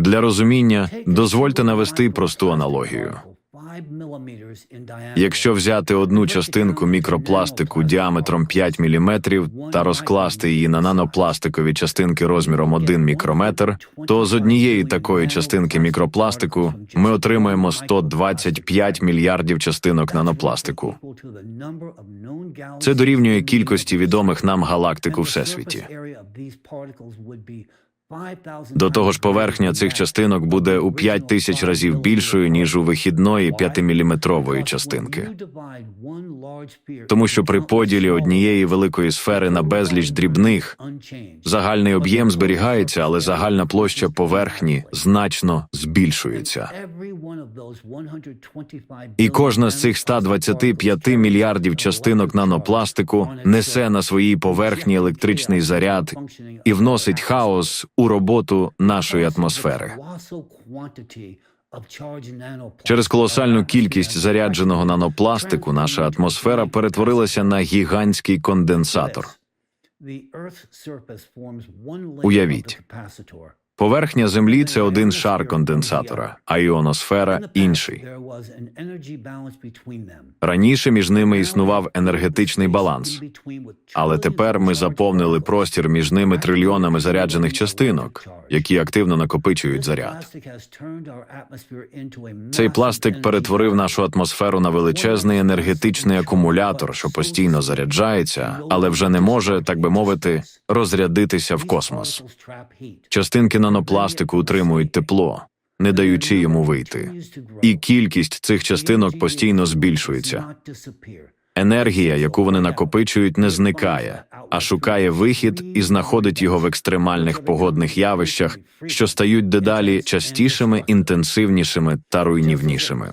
Для розуміння дозвольте навести просту аналогію. Якщо взяти одну частинку мікропластику діаметром 5 мм та розкласти її на нанопластикові частинки розміром 1 мікрометр, то з однієї такої частинки мікропластику ми отримаємо 125 мільярдів частинок нанопластику. Це дорівнює кількості відомих нам галактик у всесвіті. До того ж, поверхня цих частинок буде у 5 тисяч разів більшою ніж у вихідної 5-міліметрової частинки. Тому що при поділі однієї великої сфери на безліч дрібних загальний об'єм зберігається, але загальна площа поверхні значно збільшується. І кожна з цих 125 мільярдів частинок нанопластику несе на своїй поверхні електричний заряд і вносить хаос у роботу нашої атмосфери. Через колосальну кількість зарядженого нанопластику наша атмосфера перетворилася на гігантський конденсатор. Уявіть. Поверхня Землі це один шар конденсатора, а іоносфера інший. Раніше між ними існував енергетичний баланс, але тепер ми заповнили простір між ними трильйонами заряджених частинок, які активно накопичують заряд. Цей пластик перетворив нашу атмосферу на величезний енергетичний акумулятор, що постійно заряджається, але вже не може, так би мовити, розрядитися в космос. Частинки нанопластику утримують тепло, не даючи йому вийти. І кількість цих частинок постійно збільшується. Енергія, яку вони накопичують, не зникає, а шукає вихід і знаходить його в екстремальних погодних явищах, що стають дедалі частішими, інтенсивнішими та руйнівнішими.